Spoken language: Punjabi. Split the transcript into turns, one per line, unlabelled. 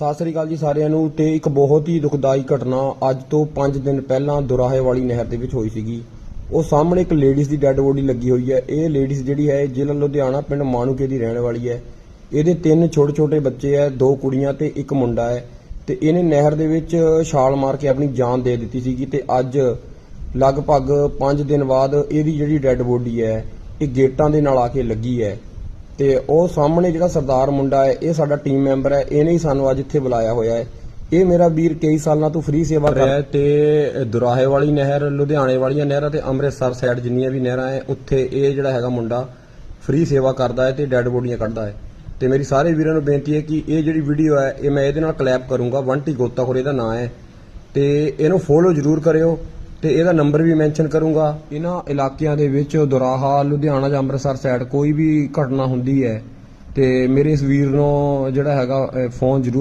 ਸਤਿ ਸ੍ਰੀ ਅਕਾਲ ਜੀ ਸਾਰਿਆਂ ਨੂੰ ਤੇ ਇੱਕ ਬਹੁਤ ਹੀ ਦੁਖਦਾਈ ਘਟਨਾ ਅੱਜ ਤੋਂ 5 ਦਿਨ ਪਹਿਲਾਂ ਦੁਰਾਹੇ ਵਾਲੀ ਨਹਿਰ ਦੇ ਵਿੱਚ ਹੋਈ ਸੀਗੀ। ਉਹ ਸਾਹਮਣੇ ਇੱਕ ਲੇਡੀਜ਼ ਦੀ ਡੈੱਡ ਬੋਡੀ ਲੱਗੀ ਹੋਈ ਹੈ। ਇਹ ਲੇਡੀਜ਼ ਜਿਹੜੀ ਹੈ ਜ਼ਿਲ੍ਹਾ ਲੁਧਿਆਣਾ ਪਿੰਡ ਮਾਣੂਕੇ ਦੀ ਰਹਿਣ ਵਾਲੀ ਹੈ। ਇਹਦੇ ਤਿੰਨ ਛੋਟੇ ਛੋਟੇ ਬੱਚੇ ਹੈ, ਦੋ ਕੁੜੀਆਂ ਤੇ ਇੱਕ ਮੁੰਡਾ ਹੈ। ਤੇ ਇਹਨੇ ਨਹਿਰ ਦੇ ਵਿੱਚ ਛਾਲ ਮਾਰ ਕੇ ਆਪਣੀ ਜਾਨ ਦੇ ਦਿੱਤੀ ਸੀਗੀ ਤੇ ਅੱਜ ਲਗਭਗ 5 ਦਿਨ ਬਾਅਦ ਇਹਦੀ ਜਿਹੜੀ ਡੈੱਡ ਬੋਡੀ ਹੈ, ਇਹ ਗੇਟਾਂ ਦੇ ਨਾਲ ਆ ਕੇ ਲੱਗੀ ਹੈ। ਤੇ ਉਹ ਸਾਹਮਣੇ ਜਿਹੜਾ ਸਰਦਾਰ ਮੁੰਡਾ ਹੈ, ਇਹ ਸਾਡਾ ਟੀਮ ਮੈਂਬਰ ਹੈ, ਇਹਨੇ ਹੀ ਸਾਨੂੰ ਅੱਜ ਇੱਥੇ ਬੁਲਾਇਆ ਹੋਇਆ ਹੈ। ਇਹ ਮੇਰਾ ਵੀਰ ਕਈ ਸਾਲਾਂ ਤੋਂ ਫ੍ਰੀ ਸੇਵਾ ਕਰ ਰਿਹਾ ਹੈ ਤੇ ਦੁਰਾਹੇ ਵਾਲੀ ਨਹਿਰ, ਲੁਧਿਆਣੇ ਵਾਲੀਆਂ ਨਹਿਰਾਂ ਤੇ ਅੰਮ੍ਰਿਤਸਰ ਸਾਈਡ ਜਿੰਨੀਆਂ ਵੀ ਨਹਿਰਾਂ ਹੈ, ਉੱਥੇ ਇਹ ਜਿਹੜਾ ਹੈਗਾ ਮੁੰਡਾ ਫ੍ਰੀ ਸੇਵਾ ਕਰਦਾ ਹੈ ਤੇ ਡੈੱਡ ਬੋਡੀਆਂ ਕੱਢਦਾ ਹੈ। ਤੇ ਮੇਰੀ ਸਾਰੇ ਵੀਰਾਂ ਨੂੰ ਬੇਨਤੀ ਹੈ ਕਿ ਇਹ ਜਿਹੜੀ ਵੀਡੀਓ ਹੈ, ਇਹ ਮੈਂ ਇਹਦੇ ਨਾਲ ਕਲੈਪ ਕਰੂੰਗਾ। ਵੰਟੀ ਗੋਤਾਖੋਰ ਇਹਦਾ ਨਾਂ ਹੈ ਤੇ ਇਹਨੂੰ ਫੋਲੋ ਜ਼ਰੂਰ ਕਰਿਓ। ਤੇ ਇਹਦਾ ਨੰਬਰ ਵੀ ਮੈਂਸ਼ਨ ਕਰੂੰਗਾ। ਇਹਨਾਂ ਇਲਾਕਿਆਂ ਦੇ ਵਿੱਚ ਦੁਰਾਹਾ, ਲੁਧਿਆਣਾ ਜਾਂ ਅੰਮ੍ਰਿਤਸਰ ਸਾਈਡ ਕੋਈ ਵੀ ਘਟਨਾ ਹੁੰਦੀ ਹੈ, ਤੇ ਮੇਰੇ ਇਸ ਵੀਰ ਨੂੰ ਜਿਹੜਾ ਹੈਗਾ ਫੋਨ ਜ਼ਰੂਰ